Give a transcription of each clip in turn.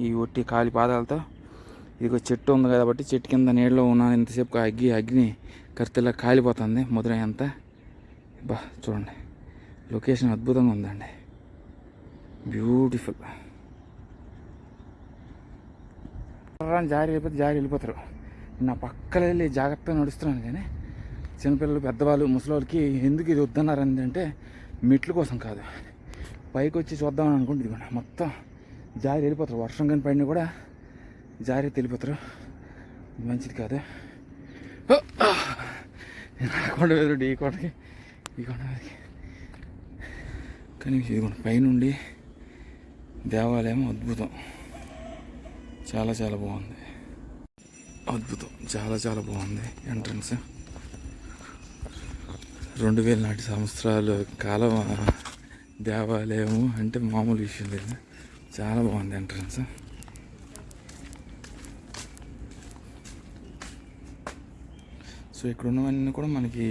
ఈ ఒట్టి కాలి పాదాలతో. ఇదిగో చెట్టు ఉంది కాబట్టి చెట్టు కింద నీళ్ళలో ఉన్నాను. ఇంతసేపు అగ్గి అగ్ని కర్తెలా కాలిపోతుంది మధురై అంతా బా చూడండి. లొకేషన్ అద్భుతంగా ఉందండి. బ్యూటిఫుల్. జారి వెళ్ళిపోతే జారి వెళ్ళిపోతారు. నా పక్కన వెళ్ళి జాగ్రత్తగా నడుస్తున్నాను కానీ చిన్నపిల్లలు పెద్దవాళ్ళు ముసలివాళ్ళకి ఎందుకు ఇది వద్దన్నారు అంటే మెట్ల కోసం కాదు. పైకి వచ్చి చూద్దామని అనుకుంటుంది ఇదిగోండి మొత్తం. జారి వెళ్ళిపోతారు. వర్షం కానీ పడినా కూడా జారి వెళ్ళిపోతారు. మంచిది కాదు. ఆ! కొండ ఎదురు ఈ కొండకి ఈ కొండ మీదకి. కానీ ఇదిగోండి పైనుండి దేవాలయం అద్భుతం. చాలా చాలా బాగుంది. అద్భుతం. చాలా చాలా బాగుంది ఎంట్రన్స్. రెండు వేల నాటి సంవత్సరాలు కాలం దేవాలయము అంటే మామూలు విషయం లేదు. చాలా బాగుంది ఎంట్రన్స్. సో ఇక్కడ ఉన్నవన్నీ కూడా మనకి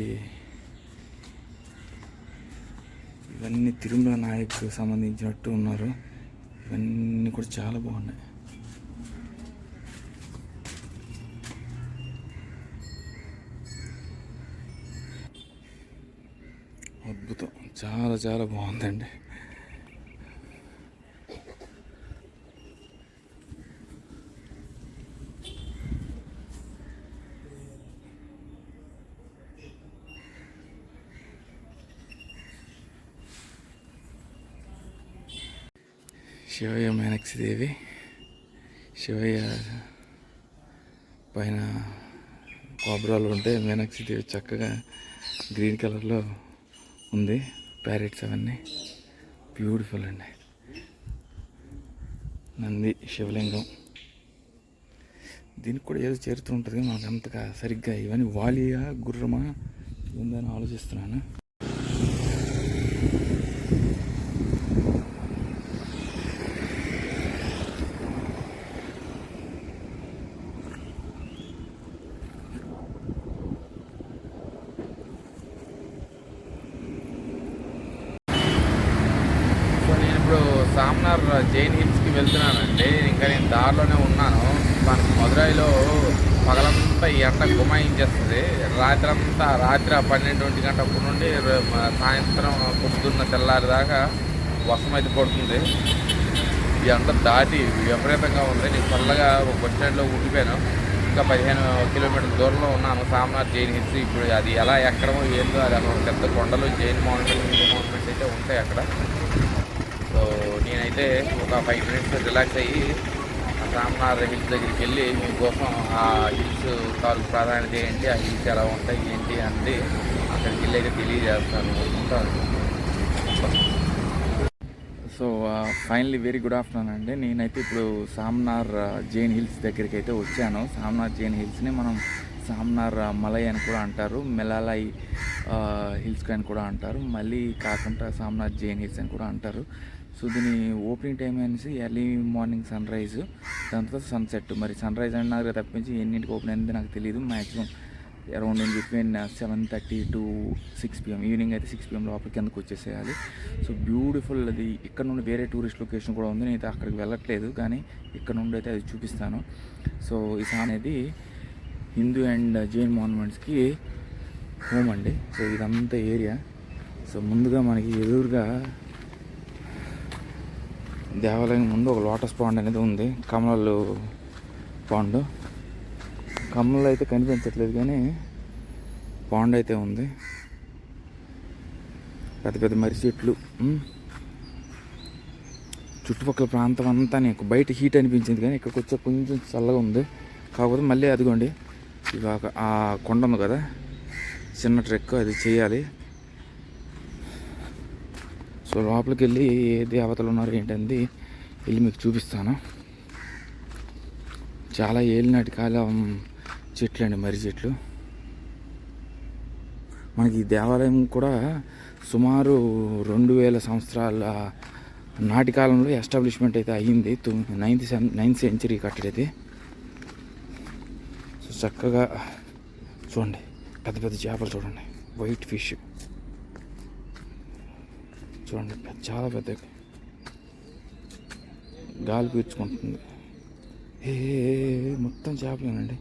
ఇవన్నీ తిరుమల నాయక్ సంబంధించినట్టు ఉన్నారు. ఇవన్నీ కూడా చాలా బాగున్నాయి. అద్భుతం. చాలా చాలా బాగుందండి. శివయ్య మీనాక్షిదేవి శివయ్య పైన కోబ్రాలు ఉంటే మీనాక్షిదేవి చక్కగా గ్రీన్ కలర్లో ఉంది. ప్యారెట్స్ అవన్నీ. బ్యూటిఫుల్ అండి. నంది శివలింగం. దీనికి కూడా ఏదో చేరుతూ ఉంటుంది. మాకు అంతగా సరిగ్గా ఇవన్నీ వాలియా గుర్రమా ఉందని ఆలోచిస్తున్నాను సో నేను ఇప్పుడు సామ్నార్ జైన్ హిల్స్కి వెళ్తున్నానండి. ఇంకా నేను దారిలోనే ఉన్నాను. మనకి మదురైలో పగలంతా ఈ ఎండ గుమాయించేస్తుంది. రాత్రి అంతా రాత్రి పన్నెండు ఒంటి గంట అప్పటి నుండి సాయంత్రం పొద్దున్న తెల్లారి దాకా వర్షం అయితే పడుతుంది. ఈ ఎండ దాటి విపరీతంగా ఉంది. నేను చల్లగా ఒక బస్ స్టాండ్లో ఉండిపోయాను. ఇంకా పదిహేను కిలోమీటర్ల దూరంలో ఉన్నాను సామ్నాథ్ జైన్ హిల్స్. ఇప్పుడు అది ఎలా ఎక్కడమో ఏందో అది అక్కడ పెద్ద కొండలు జైన్ మౌంటైన్ హిందూ మౌంటైన్స్ అయితే ఉంటాయి అక్కడ. అయితే ఒక ఫైవ్ మినిట్స్ రిలాక్స్ అయ్యి ఆ రామనాథ్ హిల్స్ దగ్గరికి వెళ్ళి మీకోసం ఆ హిల్స్ తాలూకు ప్రాధాన్యత ఏంటి? ఆ హిల్స్ ఎలా ఉంటాయి? ఏంటి? అనేది అక్కడికి వెళ్ళి అయితే తెలియజేస్తాను. ఉంటాను so finally very good afternoon అండి. నేనైతే ఇప్పుడు సామ్నార్ జైన్ హిల్స్ దగ్గరికి అయితే వచ్చాను. సామ్నార్ జైన్ హిల్స్ని మనం సామ్నార్ మలై అని కూడా అంటారు. మెలాలై హిల్స్ అని కూడా అంటారు. మళ్ళీ కాకుండా సామ్నార్ జైన్ హిల్స్ అని కూడా అంటారు. సో దీని ఓపెనింగ్ టైం అనేసి ఎర్లీ మార్నింగ్ సన్ రైజ్ దాని తర్వాత సన్సెట్. మరి సన్ రైజ్ అన్నారు తప్పించి ఎన్నింటికి ఓపెన్ అయింది నాకు తెలియదు maximum around in between seven thirty to six PM. Evening అయితే సిక్స్ పిఎం లోపల కిందకు వచ్చేసేయాలి. సో బ్యూటిఫుల్ అది. ఇక్కడ నుండి వేరే టూరిస్ట్ లొకేషన్ కూడా ఉంది. నేనైతే అక్కడికి వెళ్ళట్లేదు కానీ ఇక్కడ నుండి అయితే అది చూపిస్తాను. సో ఈ సా అనేది హిందూ అండ్ జైన్ మాన్యుమెంట్స్కి హోమ్ అండి. సో ఇదంతా ఏరియా సో ముందుగా మనకి ఎదురుగా దేవాలయం ముందు ఒక లోటస్ పాండ్ అనేది ఉంది. కమలాలు పాండ్. కమలలు అయితే కనిపించట్లేదు కానీ పాండ్ అయితే ఉంది. పెద్ద పెద్ద మర్రి చెట్లు చుట్టుపక్కల ప్రాంతం అంతా నీకు బయట హీట్ అనిపించింది కానీ ఇక్కడికి వచ్చే కొంచెం చల్లగా ఉంది. కాకపోతే మళ్ళీ అదిగోండి ఇవాక ఆ కొండ ఉంది కదా చిన్న ట్రెక్ అది చేయాలి. సో లోపలికి వెళ్ళి ఏ దేవతలు ఉన్నారు ఏంటంది వెళ్ళి మీకు చూపిస్తాను. చాలా ఏలినాటి కాలం చెట్లు అండి మర్రి చెట్లు. మనకి ఈ దేవాలయం కూడా సుమారు రెండు వేల సంవత్సరాల నాటి కాలంలో ఎస్టాబ్లిష్మెంట్ అయితే అయ్యింది. నైన్త్ నైన్త్ సెంచరీ కట్టడైతే సో చక్కగా చూడండి పెద్ద పెద్ద చేపలు చూడండి వైట్ ఫిష్. చూడండి పెద్ద- చాలా పెద్ద గాలి పీల్చుకుంటుంది. ఏ మొత్తం చేపలేనండి.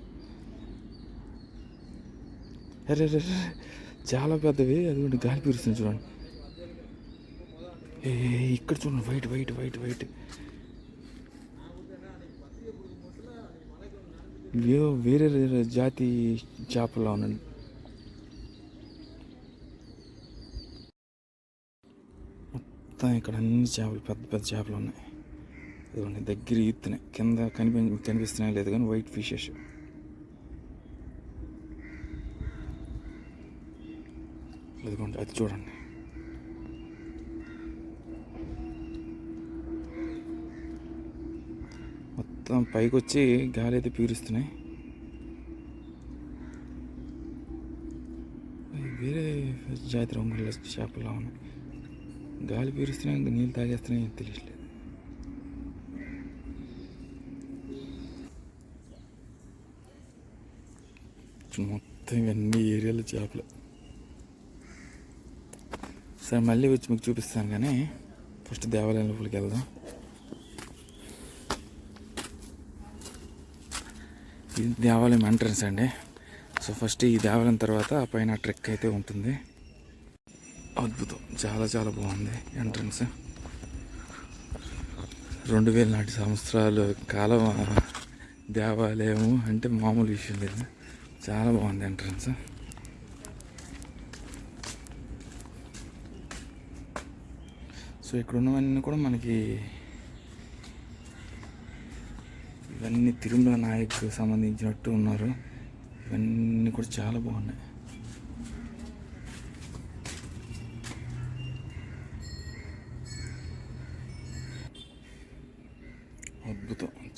అరే రే చాలా పెద్దవి అది గాలి పీరుస్తుంది చూడండి. ఏ ఇక్కడ చూడండి వైట్ వైట్ వైట్ వైట్. ఇవేవో వేరే వేరే జాతి చేపలా ఉండండి మొత్తం ఇక్కడ అన్ని చేపలు పెద్ద పెద్ద చేపలు ఉన్నాయి. ఇదిగోండి దగ్గర ఈత్తున్నాయి కింద కనిపి కనిపిస్తున్నాయి లేదు కానీ వైట్ ఫిషెస్ ఇదిగోండి అది చూడండి. మొత్తం పైకి వచ్చి గాలి అయితే పీరుస్తున్నాయి. వేరే జాతి రంగుల చేపలా ఉన్నాయి. గాలి పీలుస్తున్నాయి ఇంకా నీళ్ళు తాగేస్తున్నాయి తెలియట్లేదు. మొత్తం ఇవన్నీ ఏరియాలో చేపలు. సరే మళ్ళీ వచ్చి మీకు చూపిస్తాను కానీ ఫస్ట్ దేవాలయం లోపలికి వెళ్దాం. ఇది దేవాలయం ఎంట్రన్స్ అండి. సో ఫస్ట్ ఈ దేవాలయం తర్వాత పైన ట్రెక్ అయితే ఉంటుంది. అద్భుతం. చాలా చాలా బాగుంది ఎంట్రన్స్. రెండు వేల నాటి సంవత్సరాలు కాలం దేవాలయము అంటే మామూలు విషయం లేదు. చాలా బాగుంది ఎంట్రన్స్. సో ఇక్కడ ఉన్నవన్నీ కూడా మనకి ఇవన్నీ తిరుమల నాయక్ సంబంధించినట్టు ఉన్నారు. ఇవన్నీ కూడా చాలా బాగున్నాయి.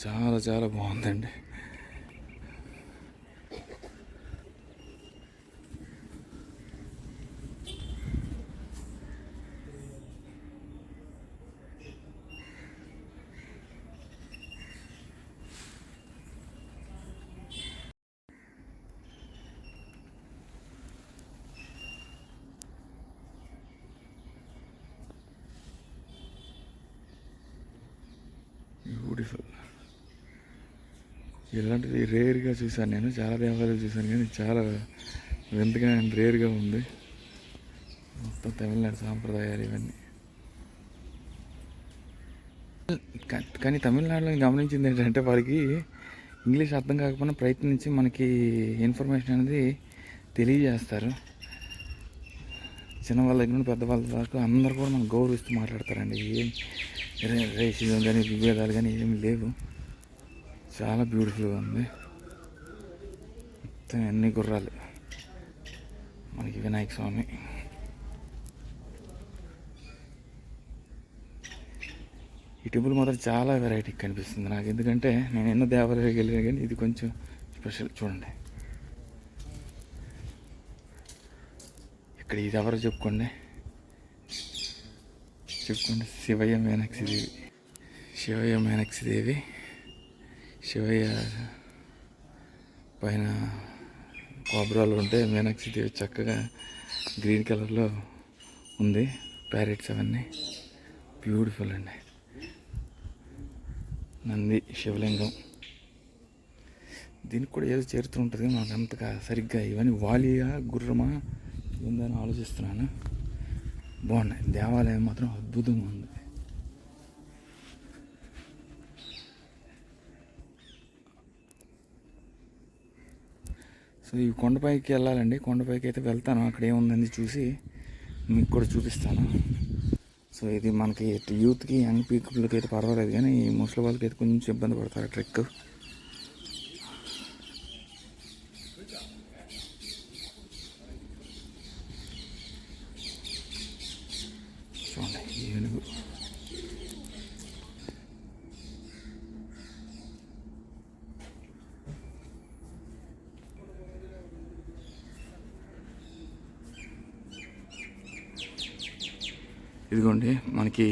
చాలా చాలా బాగుందండి beautiful. ఇలాంటిది రేర్గా చూశాను నేను. చాలా దేవాలయాలు చూశాను కానీ చాలా వింతగా అండ్ రేర్గా ఉంది. మొత్తం తమిళనాడు సాంప్రదాయాలు ఇవన్నీ. కానీ తమిళనాడులో గమనించింది ఏంటంటే వారికి ఇంగ్లీష్ అర్థం కాకపోయినా ప్రయత్నించి మనకి ఇన్ఫర్మేషన్ అనేది తెలియజేస్తారు. చిన్న వాళ్ళ దగ్గర నుండి పెద్ద వాళ్ళ దాకా అందరూ కూడా మనం గౌరవిస్తూ మాట్లాడతారండి. ఏం రే- రేసిజం కానీ విభేదాలు కానీ ఏమి లేవు. చాలా బ్యూటిఫుల్గా ఉంది. మొత్తం అన్ని గుర్రాలు. మనకి వినాయక స్వామి. ఈ టెంపుల్ మాత్రం చాలా వెరైటీ కనిపిస్తుంది నాకు. ఎందుకంటే నేను ఎన్నో దేవాలయాలకు వెళ్ళాను కానీ ఇది కొంచెం స్పెషల్ చూడండి. ఇక్కడ ఇది ఎవరో చెప్పుకోండి. చెప్పుకోండి. శివయ్య మీనాక్షి దేవి. శివయ్య మీనాక్షి దేవి. శివయ్య పైన కోబ్రాలు ఉంటే మీనాక్షి దేవి చక్కగా గ్రీన్ కలర్లో ఉంది ప్యారెట్స్ అవన్నీ. బ్యూటిఫుల్ అండి. నంది శివలింగం. దీనికి కూడా ఏదో చేరుతూ ఉంటుంది కానీ నాకు అంతగా సరిగ్గా ఇవన్నీ వాలియా గుర్రమా ఉందని ఆలోచిస్తున్నాను. బాగున్నాయి. దేవాలయం మాత్రం అద్భుతంగా ఉంది. సో ఈ కొండపైకి వెళ్ళాలండి. కొండపైకి అయితే వెళ్తాను. అక్కడ ఏముందని చూసి మీకు కూడా చూపిస్తాను. సో ఇది మనకి యూత్కి యంగ్ పీపుల్కి అయితే పర్వాలేదు కానీ ఈ ముసలి వాళ్ళకి అయితే కొంచెం ఇబ్బంది పడతారు ట్రెక్ చూడండి ఏనుగు ఇదిగోండి మనకి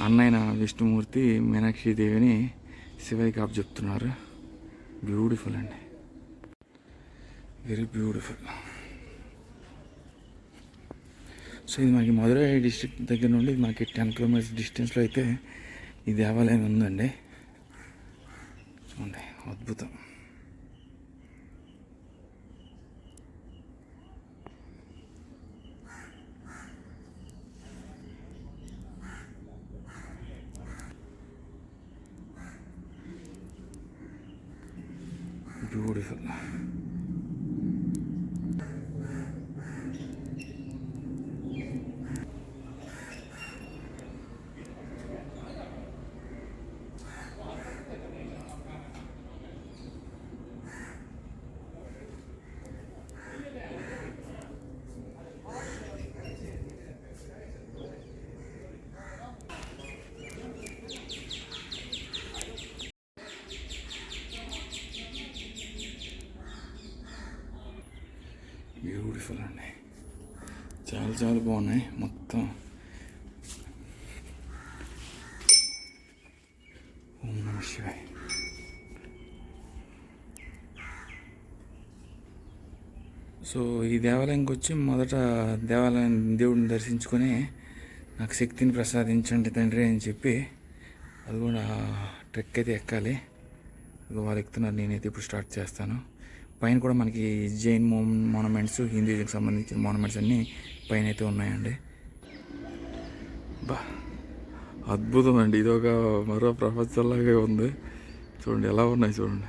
అన్నైన విష్ణుమూర్తి మీనాక్షి దేవిని శివయ్యకి అప్ చెప్తున్నారు. బ్యూటిఫుల్ అండి. వెరీ బ్యూటిఫుల్ సో ఇది మనకి మధురై డిస్ట్రిక్ట్ దగ్గర నుండి మనకి టెన్ కిలోమీటర్స్ డిస్టెన్స్లో అయితే ఈ దేవాలయం ఉందండి. చూడండి అద్భుతం. బ్యూటిఫుల్ బ్యూటిఫుల్ అండి చాలా చాలా మొత్తం ఓం నమ శివాయ్ సో ఈ దేవాలయంకి వచ్చి మొదట దేవాలయం దేవుడిని దర్శించుకొని నాకు శక్తిని ప్రసాదించండి తండ్రి అని చెప్పి అది కూడా ట్రెక్ అయితే ఎక్కాలి. వాళ్ళు ఎక్కుతున్నారు నేనైతే ఇప్పుడు స్టార్ట్ చేస్తాను. పైన కూడా మనకి జైన్ మో హిందూజంకి సంబంధించిన మానుమెంట్స్ అన్నీ పైన అయితే ఉన్నాయండి. బా అద్భుతం అండి ఇది ఒక మరో ప్రపంచంలాగే ఉంది. చూడండి ఎలా ఉన్నాయి చూడండి.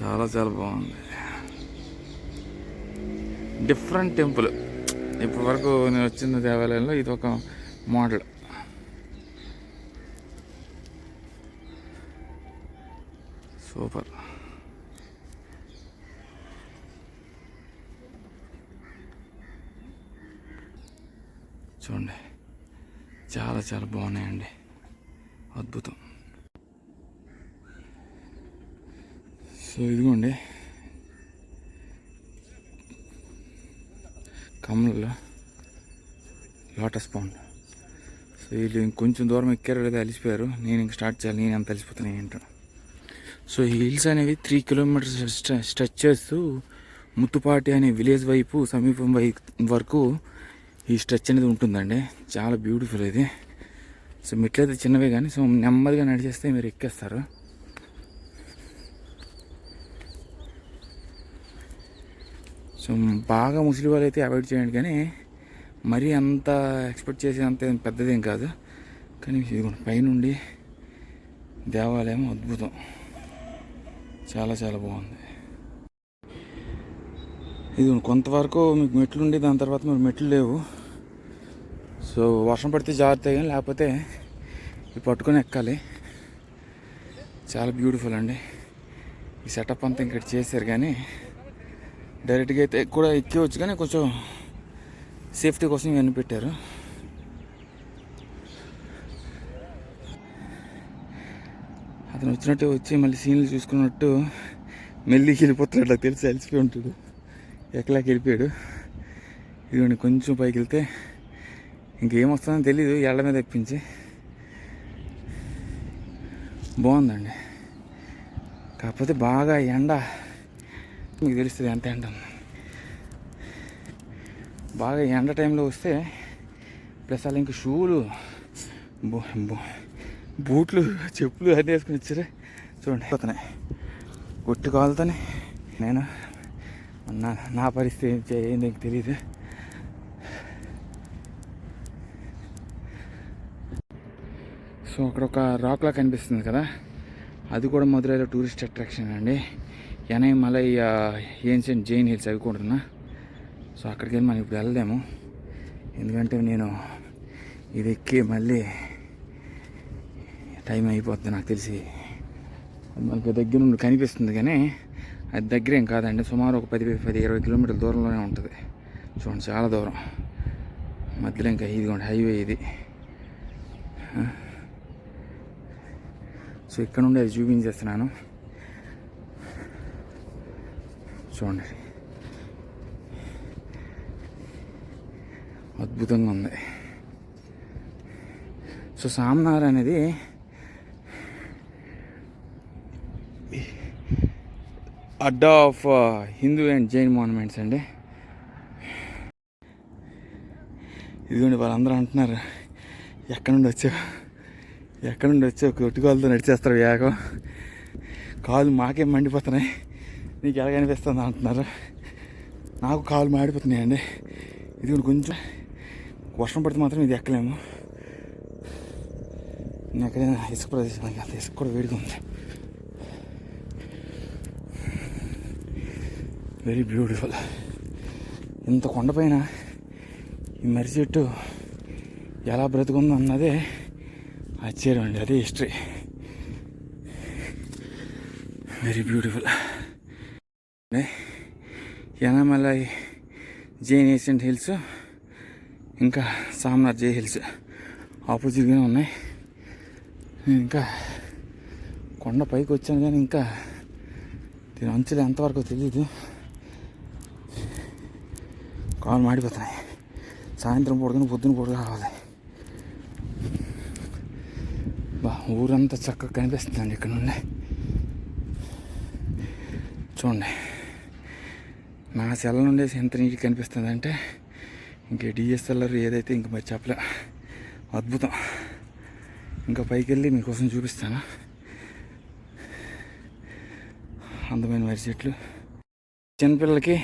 చాలా చాలా బాగుంది. డిఫరెంట్ టెంపుల్ ఇప్పటి వరకు నేను వచ్చిన దేవాలయంలో ఇది ఒక మోడల్. సూపర్. చూడండి. చాలా చాలా బాగున్నాయండి. అద్భుతం. సో ఇదిగోండి. కమలలో లోటస్ పౌండ్ సో వీళ్ళు ఇంకొంచెం దూరం ఎక్కారు లేదా అలిసిపోయారు. నేను ఇంక స్టార్ట్ చేయాలి. నేను ఎంత అలిసిపోతాను ఏంటో సో ఈ హిల్స్ అనేవి త్రీ కిలోమీటర్స్ స్ట్రెచ్ చేస్తూ ముత్తుపాటి అనే విలేజ్ వైపు సమీపం వై వరకు ఈ స్ట్రెచ్ అనేది ఉంటుందండి. చాలా బ్యూటిఫుల్ ఇది. సో మెట్లయితే చిన్నవే కానీ సో నెమ్మదిగా నడిచేస్తే మీరు ఎక్కేస్తారు. సో బాగా ముసలి వాళ్ళు అయితే అవాయిడ్ చేయండి కానీ మరీ అంత ఎక్స్పెక్ట్ చేసే అంత పెద్దదేం కాదు. కానీ ఇదిగోండి పైనుండి దేవాలయం అద్భుతం. చాలా చాలా బాగుంది. ఇది కొంతవరకు మీకు మెట్లు ఉండి దాని తర్వాత మరి మెట్లు లేవు. సో వర్షం పడితే జాగ్రత్త కానీ లేకపోతే ఇవి పట్టుకొని ఎక్కాలి. చాలా బ్యూటిఫుల్ అండి. ఈ సెటప్ అంతా ఇక్కడ చేశారు కానీ డైరెక్ట్గా అయితే కూడా ఎక్కివచ్చు కానీ కొంచెం సేఫ్టీ కోసం ఇవన్నీ పెట్టారు. అతను వచ్చినట్టు వచ్చి మళ్ళీ సీన్లు చూసుకున్నట్టు మెల్లికి వెళ్ళిపోతున్నాడు. నాకు తెలిసి అలసిపోయి ఉంటాడు. ఎక్కలాకి వెళ్ళిపోయాడు. ఇదిగోండి కొంచెం పైకి వెళ్తే ఇంకేం వస్తుందో తెలీదు ఎళ్ళ మీద ఎప్పించి బాగుందండి. కాకపోతే బాగా ఎండ. మీకు తెలుస్తుంది ఎంత ఎండ బాగా ఎండ టైంలో వస్తే ప్లస్ అలా ఇంక షూలు బూట్లు చెప్పులు అన్నీ వేసుకుని వచ్చారే. చూడండి. కొత్తనే. కొట్టి కాలుతోనే నేను? నా నా పరిస్థితి ఏంది నీకు తెలియదు సో అక్కడ ఒక రాక్లా కనిపిస్తుంది కదా. అది కూడా మధురైలో టూరిస్ట్ అట్రాక్షన్ అండి. ఎనై మలై ఏన్షియంట్ జైన్ హిల్స్ అవి కూడా ఉన్నా. సో అక్కడికి వెళ్ళి మనం ఇప్పుడు వెళ్ళలేము ఎందుకంటే నేను ఇది ఎక్కి మళ్ళీ టైం అయిపోతుంది నాకు తెలిసి. మనకి దగ్గర నుండి కనిపిస్తుంది కానీ అది దగ్గరేం కాదండి. సుమారు ఒక పది పది ఇరవై కిలోమీటర్ల దూరంలోనే ఉంటుంది. చూడండి చాలా దూరం. మధ్యలో ఇంకా ఇదిగోండి హైవే ఇది. సో ఇక్కడ నుండి అది చూపించేస్తున్నాను. చూడండి. అద్భుతంగా ఉంది. సో సామ్నార్ అనేది అడ్డా of Hindu and Jain monuments అండి. ఇదిగోండి వాళ్ళందరూ అంటున్నారు ఎక్కడి నుండి వచ్చావు ఎక్కడ నుండి వచ్చావు కొట్టుకోలతో నడిచేస్తారు వేగం. కాలు మాకేం మండిపోతున్నాయి నీకు ఎలాగ అనిపిస్తుంది అంటున్నారు. నాకు కాలు మాడిపోతున్నాయండి. ఇది కూడా కొంచెం వర్షం పడితే మాత్రం ఇది ఎక్కలేము. నేను ఎక్కడైనా ఇసుక ప్రదేశం ఇసుక కూడా వేడిగా ఉంది. వెరీ బ్యూటిఫుల్ ఇంత కొండపైన ఈ మర్రి చెట్టు ఎలా బ్రతుకుందో అన్నదే ఆశ్చర్యం అండి అదే history very beautiful Yanamalai Jain ancient hills ఇంకా సామ్నాథ్ జై హిల్స్ ఆపోజిట్గానే ఉన్నాయి. ఇంకా కొండ పైకి వచ్చాను కానీ ఇంకా దీని అంచులు ఎంతవరకు తెలియదు కాలు మాడిపోతున్నాయి. సాయంత్రం పూడకని పొద్దున పొడుగు కావాలి. బా ఊరంతా చక్కగా కనిపిస్తుందండి ఇక్కడ నుండి. చూడండి. నా సెల్ నుండి ఎంత నీట్గా కనిపిస్తుంది అంటే డిఎస్ఎల్ఆర్ ఏదైతే ఇంక మరి చెప్పలే. అద్భుతం. ఇంకా పైకి వెళ్ళి మీకోసం చూపిస్తాను. అందమైన వరి చెట్లు. చిన్నపిల్లలకి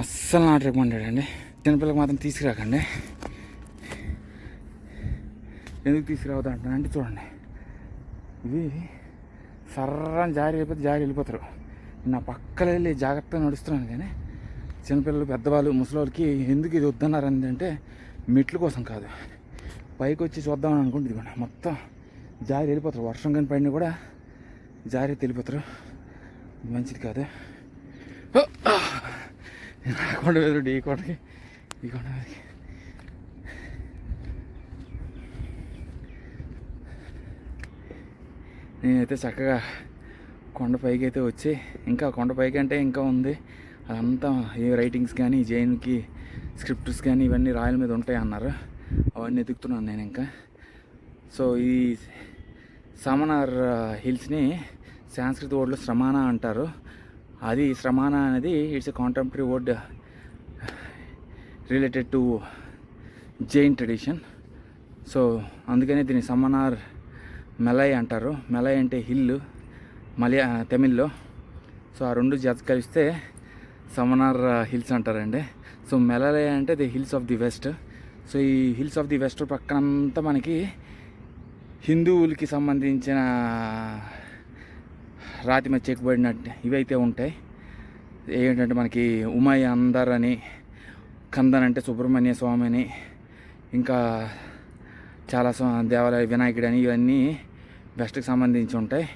అస్సలు నాట్ రికమెండెడ్ అండి. చిన్నపిల్లకి మాత్రం తీసుకురాకండి. ఎందుకు తీసుకురావద్దు అంటే చూడండి. ఇది సర్రని జారి వెళ్ళిపోతే జారి వెళ్ళిపోతారు. నా పక్కన వెళ్ళి జాగ్రత్తగా నడుస్తున్నాను కానీ చిన్నపిల్లలు పెద్దవాళ్ళు ముసలివాళ్ళకి ఎందుకు ఇది వద్దన్నారు అంటే మెట్ల కోసం కాదు. పైకి వచ్చి చూద్దామని అనుకుంటుంది కూడా మొత్తం జారి వెళ్ళిపోతారు. వర్షం కానీ పడిన కూడా జారి వెళ్ళిపోతారు. మంచిది కాదు. కొండ వెదురు ఈ కొండకి ఈ కొండ మీదకి నేనైతే చక్కగా కొండపైకి అయితే వచ్చి ఇంకా కొండపైకి అంటే ఇంకా ఉంది. అదంతా ఏ రైటింగ్స్ కానీ జైన్కి స్క్రిప్ట్స్ కానీ ఇవన్నీ రాయల మీద ఉంటాయి అన్నారు. అవన్నీ ఎదుగుతున్నాను నేను ఇంకా. సో ఈ సమనార్ హిల్స్ని సాంస్కృత వర్డ్లో శ్రమాన అంటారు. అది శ్రమాన అనేది it's a contemporary word related to Jain tradition. So అందుకనే దీన్ని సమనార్ మెలై అంటారు. మెలై అంటే హిల్ మలయా తమిళ్ళో. సో ఆ రెండు జత కలిస్తే సమనార్ హిల్స్ అంటారండి. సో మెలలయ అంటే the hills of the west. So ఈ హిల్స్ ఆఫ్ ది వెస్ట్ పక్కనంతా మనకి హిందువులకి సంబంధించిన రాతి మీద చెక్కబడినట్టు ఇవైతే ఉంటాయి. ఏంటంటే మనకి ఉమాయి అందర్ అని కందన్ అంటే సుబ్రహ్మణ్య స్వామి అని ఇంకా చాలా దేవాలయ వినాయకుడు అని ఇవన్నీ వెస్ట్కి సంబంధించి ఉంటాయి.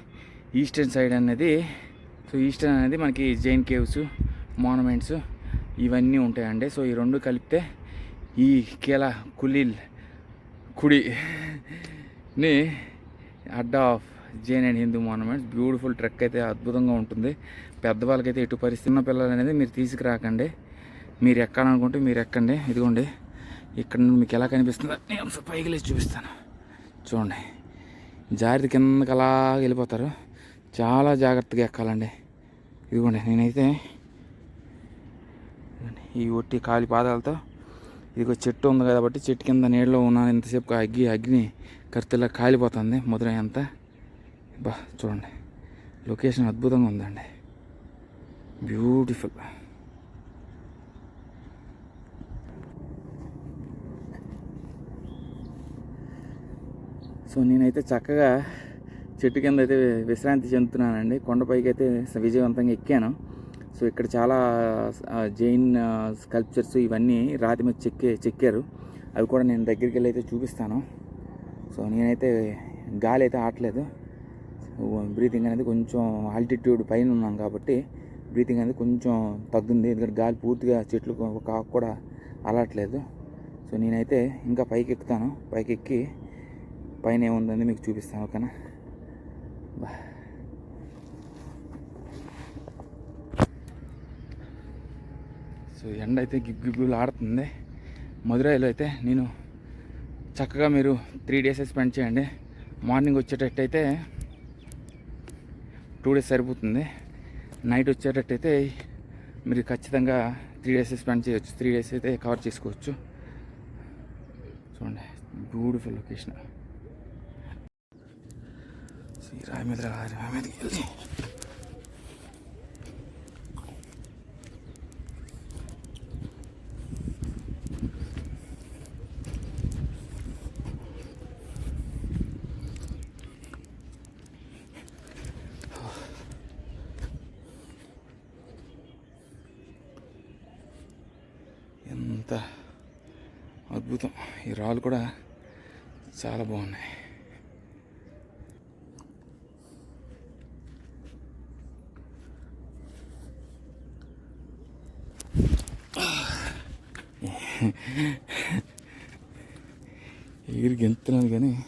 ఈస్టర్న్ సైడ్ అనేది సో ఈస్టర్న్ అనేది మనకి జైన్ కేవ్స్ మానుమెంట్స్ ఇవన్నీ ఉంటాయండి. సో ఈ రెండు కలిపితే ఈ కేల కులీల్ కుడిని అడ్డా of Jain and Hindu monuments beautiful trek అయితే అద్భుతంగా ఉంటుంది. పెద్దవాళ్ళకైతే ఎటు పరిస్థితి ఉన్న పిల్లలు అనేది మీరు తీసుకురాకండి. మీరు ఎక్కాలనుకుంటే మీరు ఎక్కండి. ఇదిగోండి ఇక్కడ నుండి మీకు ఎలా కనిపిస్తుందో నేను ఒకసారి పైకి లేచి చూపిస్తాను. చూడండి జారి కిందకి అలా వెళ్ళిపోతారు. చాలా జాగ్రత్తగా ఎక్కాలండి. ఇదిగోండి నేనైతే ఈ ఒట్టి కాలి పాదాలతో ఇదిగో చెట్టు ఉంది కాబట్టి చెట్టు కింద నీళ్ళలో ఉన్నాను. ఇంతసేపు అగ్గి అగ్ని కర్తెలా కాలిపోతుంది. ముద్ర అంతా బా చూడండి. లొకేషన్ అద్భుతంగా ఉందండి. బ్యూటిఫుల్. సో నేనైతే చక్కగా చెట్టు కింద అయితే విశ్రాంతి చెందుతున్నానండి. కొండపైకి అయితే విజయవంతంగా ఎక్కాను. సో ఇక్కడ చాలా జైన్ స్కల్ప్చర్స్ ఇవన్నీ రాతి మీద చెక్కే చెక్కారు. అవి కూడా నేను దగ్గరికి వెళ్ళి అయితే చూపిస్తాను. సో నేనైతే గాలి అయితే ఆటలేదు బ్రీతింగ్ అనేది కొంచెం ఆల్టిట్యూడ్ పైన ఉన్నాం కాబట్టి బ్రీతింగ్ అనేది కొంచెం తగ్గింది. ఎందుకంటే గాలి పూర్తిగా చెట్లు ఒక ఆకు కూడా అలట్లేదు సో నేనైతే ఇంకా పైకి ఎక్కుతాను పైకి ఎక్కి పైన ఏముందని మీకు చూపిస్తాను ఓకేనా? బా. సో ఎండ అయితే గిగ్గులు ఆడుతుంది. మధురైలో అయితే నేను చక్కగా మీరు త్రీ డేస్ స్పెండ్ చేయండి. మార్నింగ్ వచ్చేటట్టయితే టూ డేస్ సరిపోతుంది. నైట్ వచ్చేటట్టయితే మీరు ఖచ్చితంగా త్రీ డేస్ స్పెండ్ చేయొచ్చు. త్రీ డేస్ అయితే కవర్ చేసుకోవచ్చు. చూడండి బ్యూటిఫుల్ లొకేషన్ శ్రీ రామేంద్ర మీద వెళ్ళి ఎంత అద్భుతం ఈ కూడా చాలా బాగున్నాయి. ఎగిరి గెంతున్నాను కానీ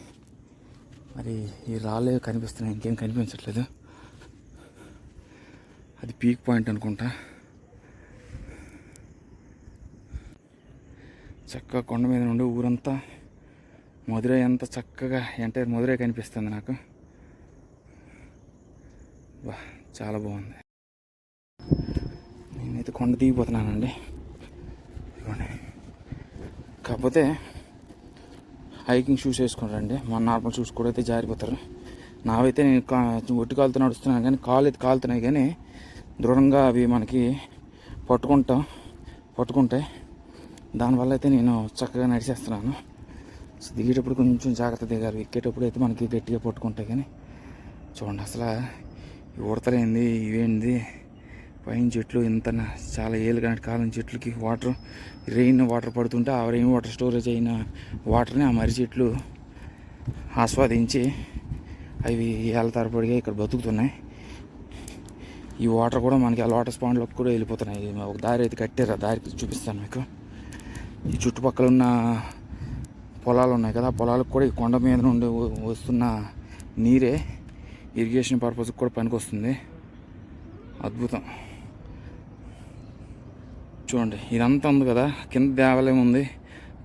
మరి ఈ రాళ్ళే కనిపిస్తున్నాయి. ఇంకేం కనిపించట్లేదు. అది పీక్ పాయింట్ అనుకుంటా. చక్కగా కొండ మీద నుండి ఊరంతా మధురై అంత చక్కగా ఎంటైర్ మధురై కనిపిస్తుంది నాకు. బా చాలా బాగుంది. నేనైతే కొండ దిగిపోతున్నానండి. ఇదిగోండి. కాకపోతే హైకింగ్ షూస్ వేసుకుంటారండి. మన నార్మల్ షూస్ కూడా అయితే జారిపోతారు. నావైతే నేను కా- ఒట్టి కాలుతో నడుస్తున్నాను కానీ కాలు అయితే కాలుతున్నాయి కానీ దృఢంగా అవి మనకి పట్టుకుంటాం. పట్టుకుంటాయి దానివల్ల అయితే నేను చక్కగా నడిచేస్తున్నాను. సో దిగేటప్పుడు కొంచెం జాగ్రత్త దిగాలి. ఎక్కేటప్పుడు అయితే మనకి గట్టిగా పట్టుకుంటాయి కానీ చూడండి అసలు ఉడతలేంది ఇవేంది పైన చెట్లు ఇంత చాలా ఏళ్ళు కానీ కాలం చెట్లకి వాటర్ రెయిన్ వాటర్ పడుతుంటే ఆ రెయిన్ వాటర్ స్టోరేజ్ అయిన వాటర్ని ఆ మర్రి చెట్లు ఆస్వాదించి అవి ఏళ్ళ తరబడిగా ఇక్కడ బతుకుతున్నాయి. ఈ వాటర్ కూడా మనకి ఆ లోటస్ పాండ్లోకి కూడా వెళ్ళిపోతున్నాయి. ఒక దారి అయితే కట్టారు. ఆ దారికి చూపిస్తాను మీకు. ఈ చుట్టుపక్కల ఉన్న పొలాలు ఉన్నాయి కదా పొలాలకు కూడా ఈ కొండ మీద నుండి వస్తున్న నీరే ఇరిగేషన్ పర్పస్కి కూడా పనికొస్తుంది. అద్భుతం. చూడండి ఇదంతా ఉంది కదా కింద దేవాలయం ఉంది.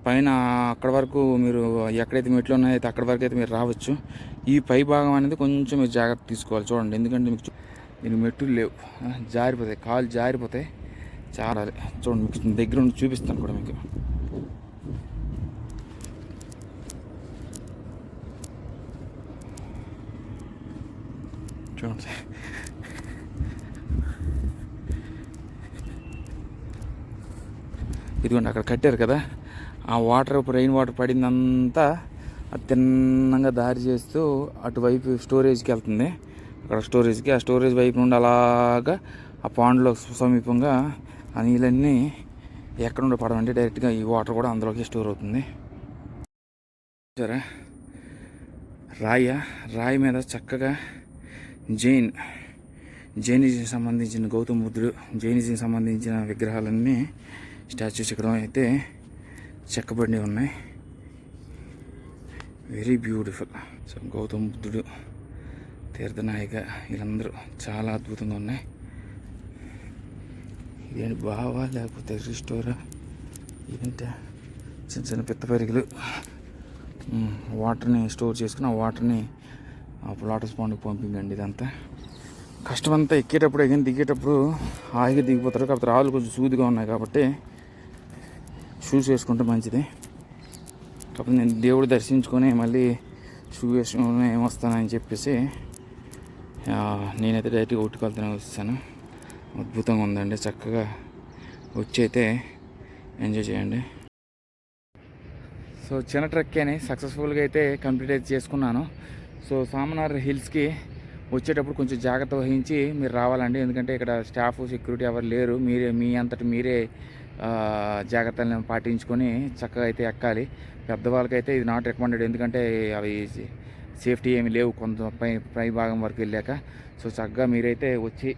పైన అక్కడ వరకు మీరు ఎక్కడైతే మెట్లు ఉన్నాయో అయితే అక్కడ వరకు అయితే మీరు రావచ్చు. ఈ పై భాగం అనేది కొంచెం మీరు జాగ్రత్త తీసుకోవాలి. చూడండి ఎందుకంటే మీకు దీని మెట్లు లేవు. జారిపోతాయి. కాలు జారిపోతాయి చాలా చూడండి మీకు దగ్గర ఉండి చూపిస్తాను కూడా మీకు. చూడండి ఇదిగోండి అక్కడ కట్టారు కదా. ఆ వాటర్ రెయిన్ వాటర్ పడిందంతా తిన్నంగా దారి చేస్తూ అటువైపు స్టోరేజ్కి వెళ్తుంది. అక్కడ స్టోరేజ్కి ఆ స్టోరేజ్ వైపు నుండి అలాగా ఆ పాండ్లో సమీపంగా ఆ నీళ్ళన్నీ ఎక్కడ నుండి పడవంటే డైరెక్ట్గా ఈ వాటర్ కూడా అందులోకి స్టోర్ అవుతుంది. సరే రాయ రాయి మీద చక్కగా జైన్ జైనిజం సంబంధించిన గౌతమ బుద్ధుడు జైనిజం సంబంధించిన విగ్రహాలన్నీ స్టాచ్యూస్ ఇక్కడ అయితే చెక్కబడి ఉన్నాయి. వెరీ బ్యూటిఫుల్ సో గౌతమ బుద్ధుడు తీర్థనాయిక వీళ్ళందరూ చాలా అద్భుతంగా ఉన్నాయి. ఇదేంటి బావా లేకపోతే రిస్టోరా ఏంట చిన్న చిన్న పిత్త పరిగలు. వాటర్ని స్టోర్ చేసుకుని ఆ వాటర్ని ఆ ప్లాటర్స్ పాండ్కి పంపించండి ఇదంతా. కష్టమంతా ఎక్కేటప్పుడు ఎగిన దిగేటప్పుడు హాయిగా దిగిపోతారు. కాకపోతే రాళ్ళు కొంచెం సూదిగా ఉన్నాయి కాబట్టి షూస్ వేసుకుంటే మంచిది. కాకపోతే నేను దేవుడు దర్శించుకొని మళ్ళీ షూ వేసుకుని ఏమొస్తానని చెప్పేసి నేనైతే డైరెక్ట్గా ఒట్టుకెళ్తానే వచ్చాను అద్భుతంగా ఉందండి. చక్కగా వచ్చి అయితే ఎంజాయ్ చేయండి. సో చిన్న ట్రెక్ అని సక్సెస్ఫుల్గా అయితే కంప్లీట్ అయితే చేసుకున్నాను. సో సామనార్ హిల్స్కి వచ్చేటప్పుడు కొంచెం జాగ్రత్త వహించి మీరు రావాలండి. ఎందుకంటే ఇక్కడ స్టాఫ్ సెక్యూరిటీ ఎవరు లేరు. మీరే మీ అంతటి మీరే జాగ్రత్తలను పాటించుకొని చక్కగా అయితే ఎక్కాలి. పెద్దవాళ్ళకైతే ఇది నాట్ రికమెండెడ్. ఎందుకంటే అవి సేఫ్టీ ఏమి లేవు కొంత పై పై భాగం వరకు వెళ్ళాక. సో చక్కగా మీరైతే వచ్చి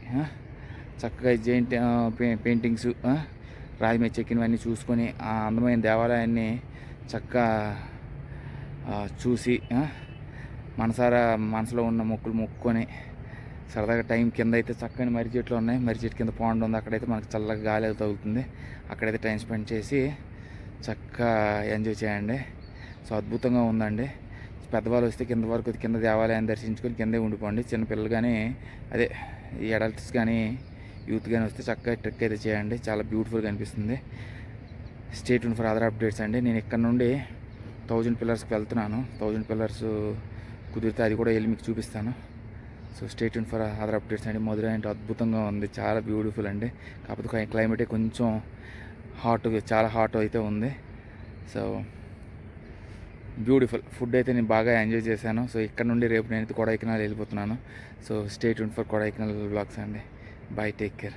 చక్కగా జైంట్ పెయింటింగ్స్ రాయి మీద చెక్కినవన్నీ చూసుకొని ఆ అందమైన దేవాలయాన్ని చక్కగా చూసి మనసారా మనసులో ఉన్న మొక్కులు మొక్కుకొని సరదాగా టైం కింద అయితే చక్కని మర్రి చెట్లు ఉన్నాయి. మర్రి చెట్టు కింద పాండ్ ఉంది. అక్కడైతే మనకు చల్లగా గాలి తగులుతుంది. అక్కడైతే టైం స్పెండ్ చేసి చక్కగా ఎంజాయ్ చేయండి. సో అద్భుతంగా ఉందండి. పెద్దవాళ్ళు వస్తే కింద వరకు కింద దేవాలయాన్ని దర్శించుకొని కిందే ఉండిపోండి. చిన్నపిల్లలు కానీ అదే ఈ అడల్ట్స్ కానీ యూత్ కానీ వస్తే చక్కగా ట్రిక్ అయితే చేయండి. చాలా బ్యూటిఫుల్గా అనిపిస్తుంది. స్టేట్ ఫర్ అదర్ అప్డేట్స్ అండి. నేను ఇక్కడ నుండి థౌజండ్ పిల్లర్స్కి వెళ్తున్నాను. థౌజండ్ పిల్లర్స్ కుదిరితే అది కూడా వెళ్ళి మీకు చూపిస్తాను. So stay tuned for other updates అండి. మధుర అంటే అద్భుతంగా ఉంది. చాలా బ్యూటిఫుల్ అండి. కాకపోతే క్లైమేటే కొంచెం హాట్ చాలా హాట్ అయితే ఉంది. సో బ్యూటిఫుల్ ఫుడ్ అయితే నేను బాగా ఎంజాయ్ చేశాను. సో ఇక్కడ నుండి రేపు నేను కొడైకెనాల్ వెళ్ళిపోతున్నాను. So stay tuned for Kodaikanal blogs అండి. Bye take care